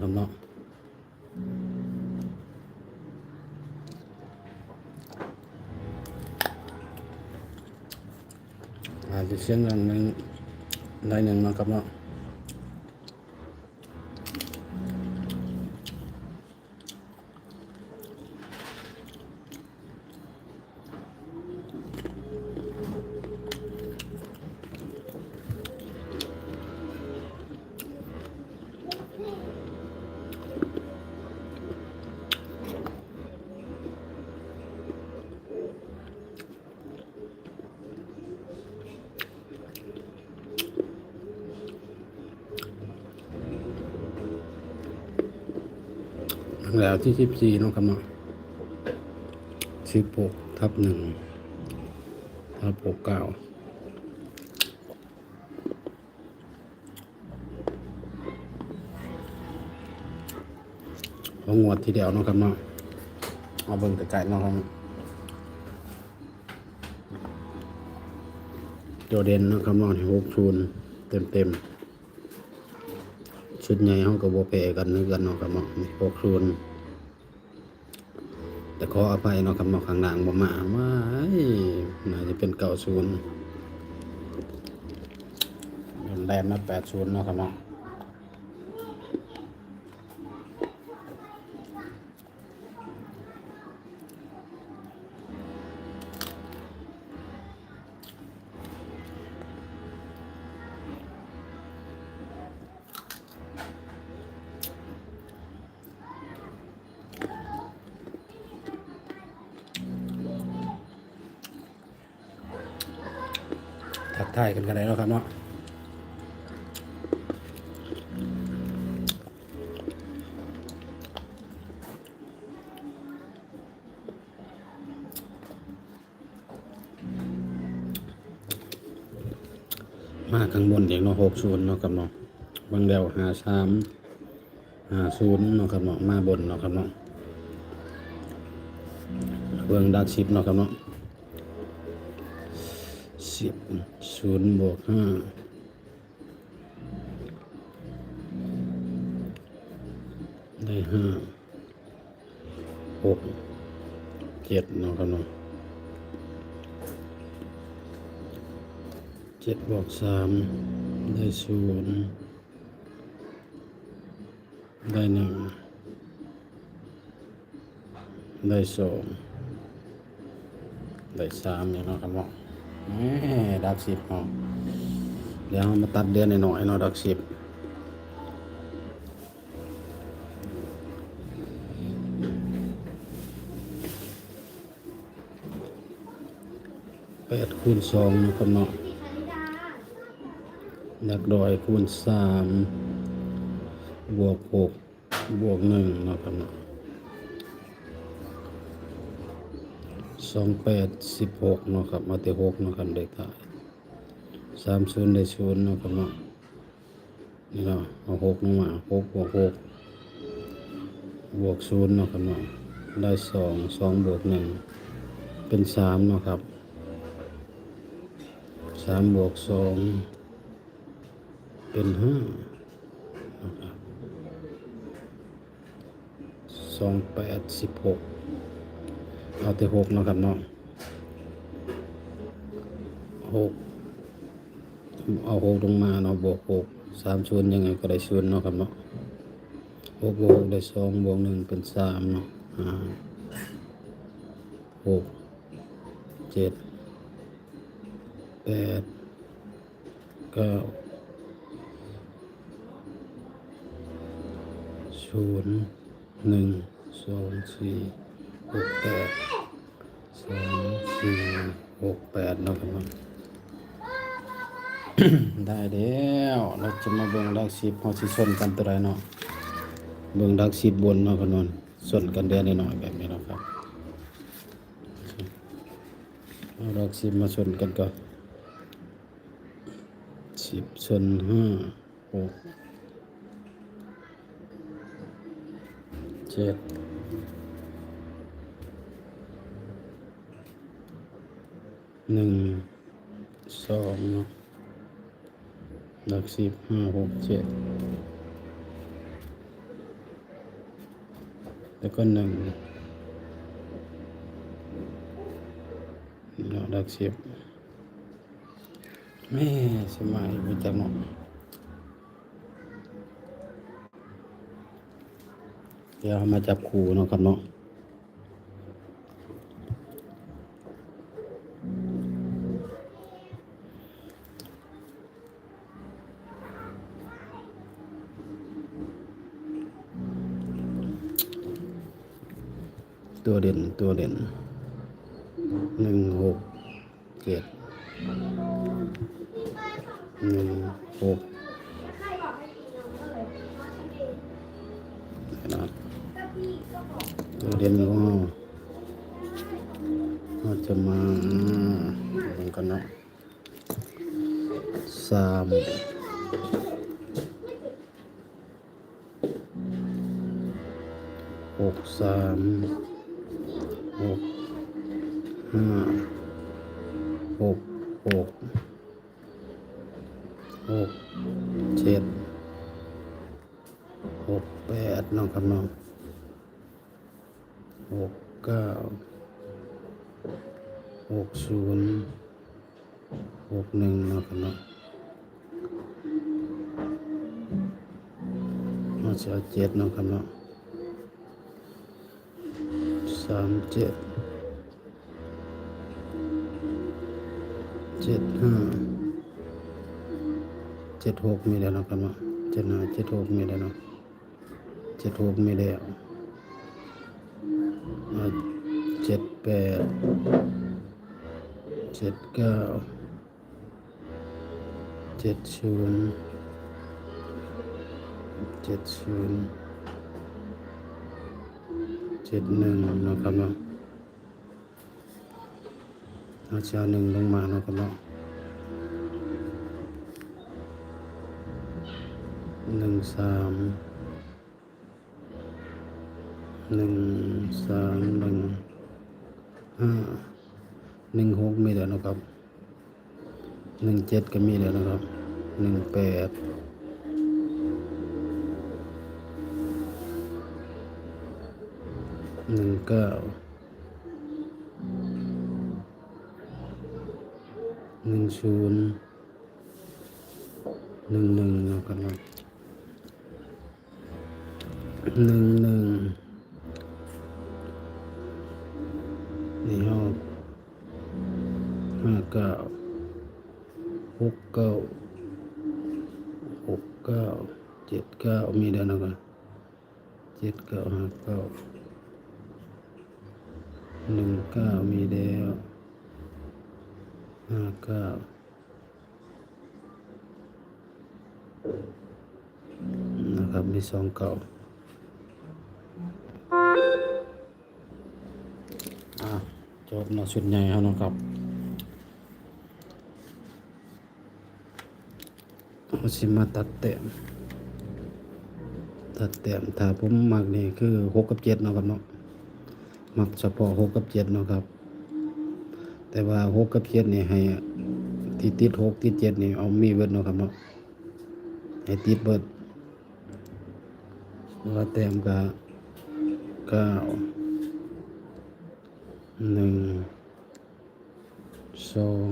น้ำเนาะอ แล้วที่สิบสี่เนาะครับเนาะสิบหกทับหนึ่งทับหกเก้าเอางวดทีเดียวเนาะครับเนาะเอาเบิ่งแต่ไก่เนาะครับโจเดนนะครับเนาะหกศูนเต็มเต็มชุดใหญ่เขาก็บ่แพ้กันนึกกันเนาะครับเนาะหกศูนย์ แต่ขออภัยเนาะครับเนาะข้างหลังบ่มาว่าน่าจะเป็นเก่าศูนย์แลนมาแปดศูนย์เนาะครับเนาะ กันกันได้แล้วครับเนาะมาข้างบนเด็กเนาะหกศูนย์เนาะครับเนาะบางเดียวหาสามหาศูนย์เนาะครับเนาะมาบนเนาะครับเนาะเบื้องดักชิปเนาะครับเนาะสิบ ศูนย์บวกห้าได้ห้าหกเจ็ดเนาะครับเนาะเจ็ดบวกสามได้ศูนย์ได้หนึ่งได้สองได้สามอย่างเนาะครับเนาะ ดักสิบเนาะเดี๋ยวมาตัดเดือนหน่อยๆเนาะดักสิบแปดคูณสองเนาะครับเนาะดักดอยคูณสามบวกหกบวกหนึ่งเนาะครับเนาะ สองแปดสิบหกเนาะครับ มาแต่หกเนาะครับเด็กถ่ายสามศูนย์ได้ศูนย์เนาะครับเนาะนี่เนาะเอาหกมาหกบวกหกบวกศูนย์เนาะครับเนาะได้สองสองบวกหนึ่งเป็นสามเนาะครับสามบวกสองเป็นห้าสองแปดสิบหก เอาแต่หกนะครับเนาะหกเอาหกลงมาเนาะบวกหกสามส่วนยังไงก็ได้ส่วนเนาะครับเนาะหกบวกหกได้สองบวกหนึ่งเป็นสามเนาะห้าหกเจ็ดแปดเก้าศูนย์หนึ่งสองสี่หกแปด สองสี่หกแปดเนาะครับเนาะได้แล้วเราจะมาเบิ่งดักสิบเฮาสิชนกันตัวใดเนาะเบิ่งดักสิบบนเนาะครับเนาะชนกันเดือนหน้อยแบบนี้เนาะครับเอาดักสิบมาชนกันก่อนสิบชนห้าหกเจ็ด หนึ่งสองเนาะหลักสิบห้าหกเจ็ดแล้วก็หนึ่งเนาะดักสิบแม่สมัยมีจังหวะเดี๋ยวมาจับคู่เนาะครับเนาะ ตัวเด่นตัวเด่นหนึ่งหกเจ็ดหนึ่งหกนะตัวเด่นก็ เราจะมาลงกันเนาะสามหกสามหกห้าหกหก หนึ่งน้องครัน้องมาจะเจ็ดน้องครับน้องสามเจ็ดเจ็ดห้าเจ็ดหกมีแล้วนะครับเนาะเจ็ดห้าเจ็ดหกมีแล้วเนาะเจ็ดหกมีแล้วเจ็ดแปดเจ็ดเก้า เจ็ดศูนย์เจ็ดศูนย์เจ็ดหนึ่งนะครับเนาะเอาเช้าหนึ่งลงมานะครับเนาะหนึ่งสามหนึ่งสามหนึ่งห้าหนึ่งหกมีแล้วนะครับ หนึ่งเจ็ดก็มีแล้วนะครับหนึ่งแปดหนึ่งเก้าหนึ่งศูนย์หนึ่งหนึ่งนะครับเนะหนึ่งหนึ่งนี่ห้องห้าเก้า หกเก้าหกเก้าเจ็ดเก้ามีแล้วนะครับเจ็ดเก้าห้าเก้าหนึ่งเก้ามีแล้วห้าเก้านะครับมีสองเก้าอะจบเนาะชุดใหญ่แล้วนะครับ เราสิมาตัดแต้มตัดแต้มถ้าผมมักนี่คือหกกับเจ็ดเนาะครับเนาะมักเฉพาะหกกับเจ็ดเนาะครับ แต่ว่าหกกับเจ็ดนี่ให้ที่ติดหกติดเจ็ดนี่เอามีเบิดเนาะครับเนาะให้ติดเบิดว่าแต้มก็เก้าหนึ่งสอง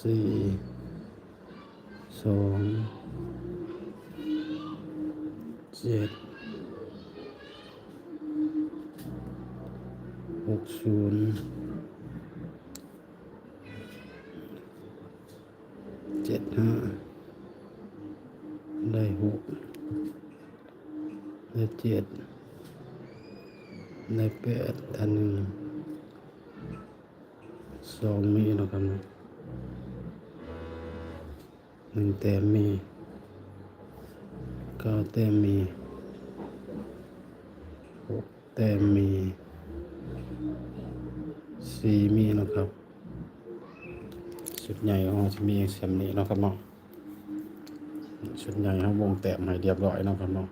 สี่สองเจ็ดหกศูนย์เจ็ดห้าได้หกได้เจ็ดได้แปดทันหนึ่งสองมีนะครับเนาะ หนึ่งแต้มมีเก้าแต้มมีหกแต้มมีสี่มีนะครับชุดใหญ่ของเราจะมีเสียมนี้นะครับเนาะชุดใหญ่เขาวงแต้มให้เรียบร้อยนะครับเนาะ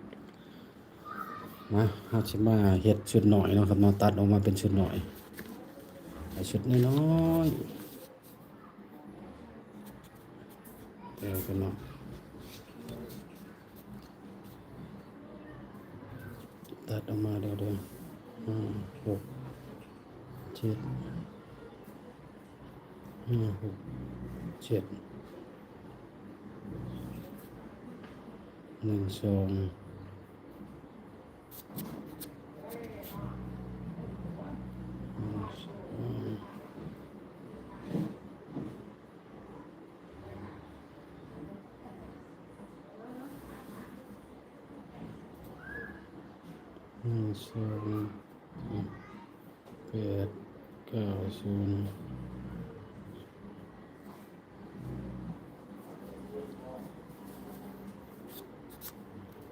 มาเขาจะมาเฮ็ดชุดหน่อยนะครับเนาะตัดออกมาเป็นชุดหน่อยชุดน้อยๆ వెళ్తున్నాం తటమాడాడు chết. Chết. Nên xong. หนึ่งสองแปดเก้าศูนย์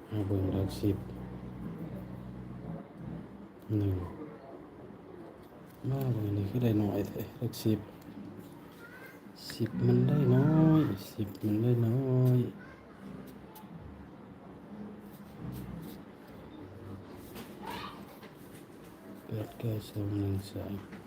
เอาเบิ่งหลักสิบหนึ่งมาเบิ่งนี่ก็ได้น้อยแท้หลักสิบสิบมันได้น้อยสิบมันได้น้อย that goes on inside.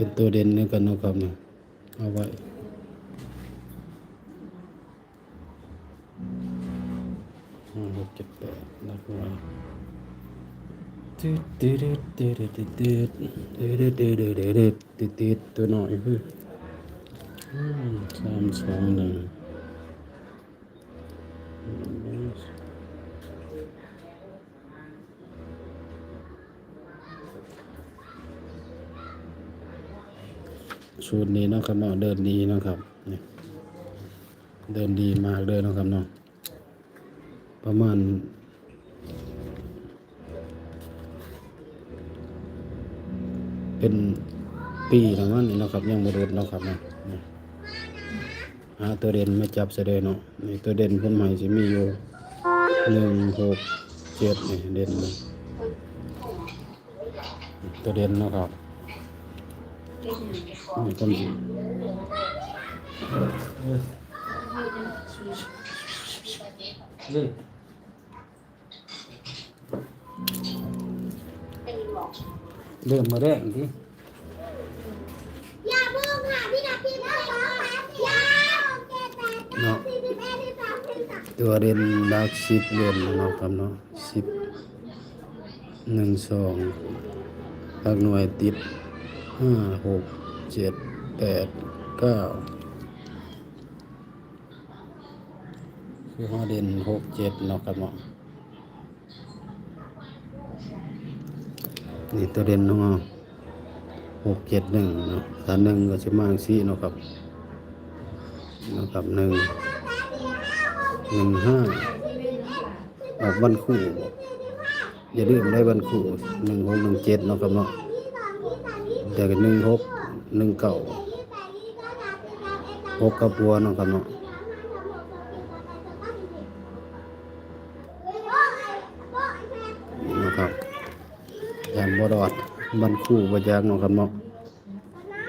เป็นตัวเด่นในกันนะครับเนี่ยเอาไว้ห้าหกเจ็ดแปดนับไว้ตืดตืดตืดตืดตืดตืดตืดตืดตืดตืดตัวหน่อยคืออืมสามสองหนึ่ง ชุดนี้นะครับเนาะเดินดีนะครับเดินดีมากเลยนะครับเนาะประมาณเป็นปีแล้วมันนี่เนะครับ ยังบ่รุดนะครับเนาะหาตัวเด่นมาจับเสดเนาะนี่ตัวเด่นเพิ่นใหม่สิมีอยู่หนึ่งหกเจ็ดนี่เด่นตัวเด่นนะครับ ต้นสินี่เริ่มมาแรกทีอย่าเพิ่งค่ะพี่นาทีนะสองสามสี่ห้าหกเจ็ดแปดเก้าสิบสิบเอ็ดสิบสองสิบสามตัวเรียนดักสิบเรียนเนาะครับเนาะสิบหนึ่งสองหักหน่วยติด ห้าหกเจ็ดแปดเก้าคือห้าเด่นหกเจ็ดเนาะครับเนาะนี่ตัวเด่นเนาะหกเจ็ดหนึ่งเนาะถ้าหนึ่งก็จะมาสี่เนาะครับเนาะครับหนึ่งหนึ่งห้าออกวันคู่อย่าลืมได้วันคู่หนึ่งหกหนึ่งเจ็ดเนาะครับเนาะ เดี๋ยวกันหนึ่งหกหนึ่งเก้าหกกับวัวเนาะครับเนาะนะครับยานบดอดวันคู่บยากเนาะครับเนาะ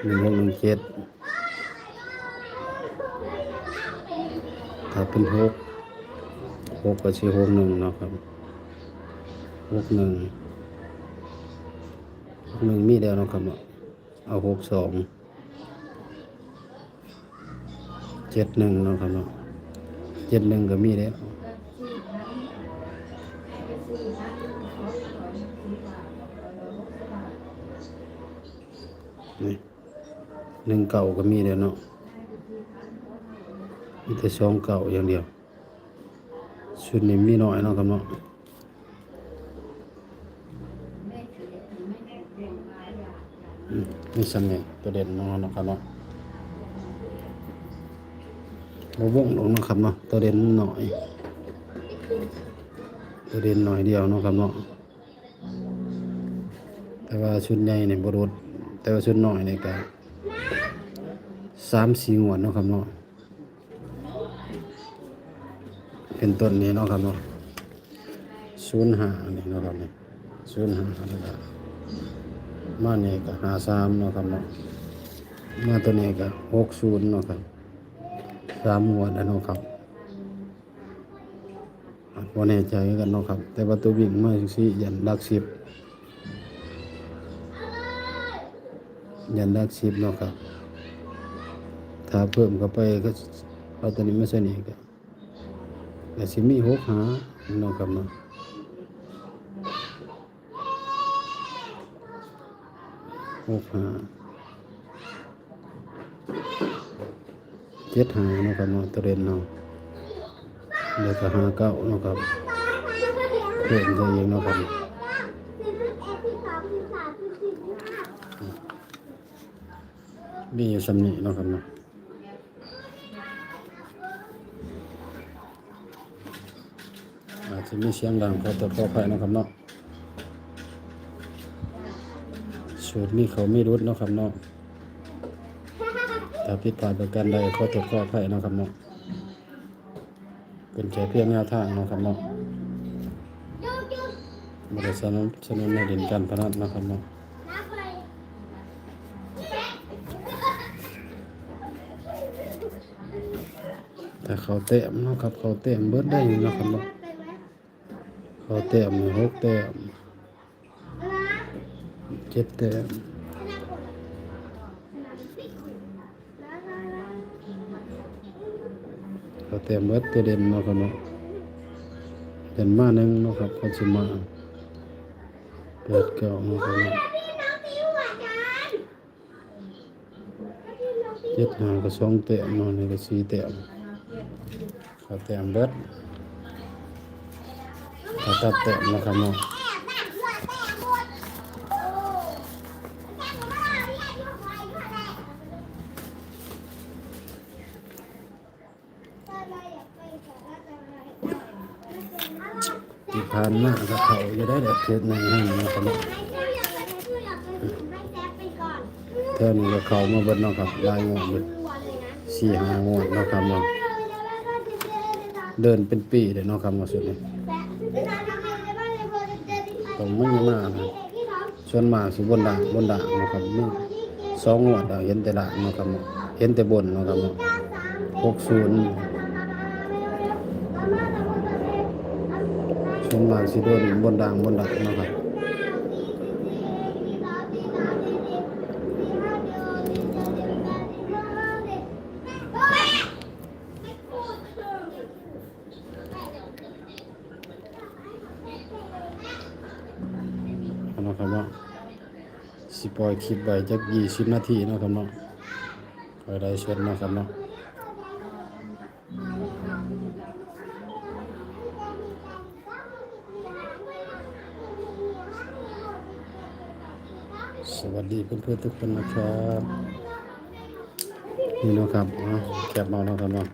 หนึ่งหกหนึ่งเจ็ดถ้าเป็นหกหกกับสี่หกหนึ่งเนาะครับหกหนึ่งหกหนึ่งมีแล้วเนาะครับเนาะ เอาหกสองเจ็ดหนึ่งเนาะครับเนาะเจ็ดหนึ่งก็มีแล้วนี่หนึ่งเก่าก็มีแล้วเนาะมีแต่สองเก่าอย่างเดียวชุดนี้มีน้อยเนาะครับเนาะ นี่สำเนียงตัวเด่นเนาะนะครับเนาะบ่วงลงนะครับเนาะตัวเด่นหน่อย ตัวเด่นหน่อยเดียวนะครับเนาะแต่ว่าชุดใหญ่เนี่ยบ่รดแต่ว่าชุดหน้อยเนี่ยก็สามสี่งวนะครับเนาะเป็นต้นนี้นะครับเนาะศูนย์ห้านี่นะครับเนี่ศูนย์ห้าแล้วก็ มาเนี่ยก็ห้าสามเนาะครับเนาะมาตัวนี้ก็หกศูนย์เนาะครับสามงวดแล้วเนาะครับพอแน่ใจกันเนาะครับ แต่ว่าตัววิ่งมาจังซี่ยันลักสิบยันลักสิบเนาะครับถ้าเพิ่มเข้าไปก็เอาตัวนี้มาใส่นี่ก็ก็สิมีหกหาเนาะครับเนาะ หกหาเจ็ดหานะครับเนาะตัวเด่นเนาะแล้วก็หาเก้านะครับเพิ่มใจเองเนะครับมีอยู่สำนีนะครับเนาะอาจจะมีเสียงดังขอตัวขออภัยนะครับเนาะ สูตรนี้เขาไม่รุดเนาะครับเนาะถ้าผิดพลาดประการใดขอตัวขออภัยเนาะครับเนาะเป็นแค่เพียงแนวทางเนาะครับเนาะบริษัทนั้นสนุนในดินการพนันนะครับเนาะแต่เขาเตะมนะครับ เขาเตะมเบิดได้นะครับเนาะเขาเตะมหกเตะม เจ็ดเตะมนับคนนับสินะนะนะเขาเตะมเบิดตัวเด่นเนาะครับเนาะเด่นมาหนึ่งเนาะครับเขาสิมาเปิดเก่าเนาะครับเนาะเจ็ดหาก็สองเตะมเนาะนี่ก็สี่เตะมเขาเตะมเบิดเขาตัดเตะมเนาะครับเนาะ แอบนั่งหัวแตกหมดโอ้แกหนูมาเรียกอยู่ไว้ก็ได้อะไรอยากไปกับอะไรไม่เป็นอะไร ที่ผ่านมาก็เขาจะได้แบบเกิดในห้างนะครับเนะเท่านี้ก็เขามาบิดเนาะครับลายงวดเลยนสี่ห้างวดเนาะครับเนาะเดินเป็นปีเลยเนาะครับเนาะสุดนี้ต้องไม่มีมานะส่วนมากสิบนด่างบนด่างนะครับนี่สองงวดเห็นแต่ด่างนะครับเห็นแต่บนนะครับหกศูนย์ ส่วนมาสิโดนบนด่างบนด่างนะครับนะครับเนาะสิปล่อยคลิปไว้จักยี่สิบนาทีนะครับเนาะคอยได้ชดเนะครับเนาะ สวัสดีเพื่อนๆทุกคนนะครับนี่นะครับเอแคบมาเนาะครับเนาะ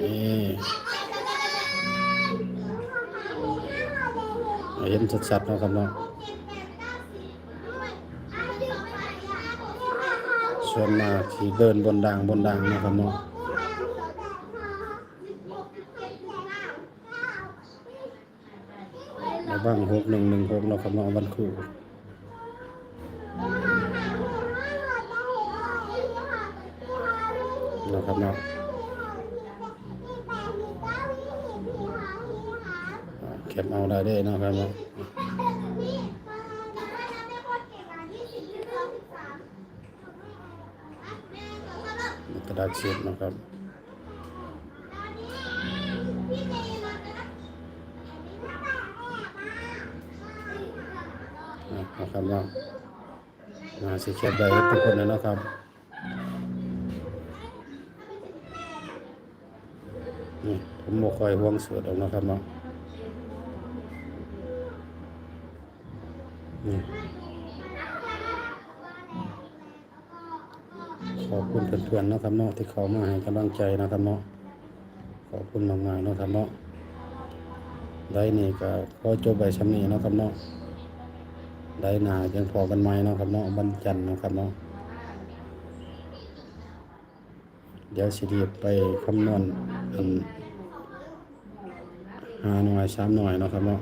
นี่เห็นชัดๆนะครับเนาะส่วนมากที่เดินบนด่างบนด่างนะครับเนาะแล้วบ้างหกหนึ่งหนึ่งหกเนาะครับเนาะวันครู นะครับนะอ่าเก็บเอาได้เด้นะครับนะกระดาษเช็ดนะครับนะครับนะมาสิเก็บได้ทุกคนนะครับ นี่ ผมบ่คอยห่วงสวดออกนะครับเนาะนี่อบคุณเพื่อนๆนะครับเนาะที่เขามาให้กำลังใจนะครับเนาะขอบคุณมากๆนะครับเนาะได้นี่ก็ขอจบไปชำนี้เนะครับเนาะได้หนาจังพอกันไหมนะครับเนาะวันจันนะครับเนาะเดี๋ยวสิเรียบไปคำนวณอัน หาหน่วยสามหน่วยเนาะครับเนาะ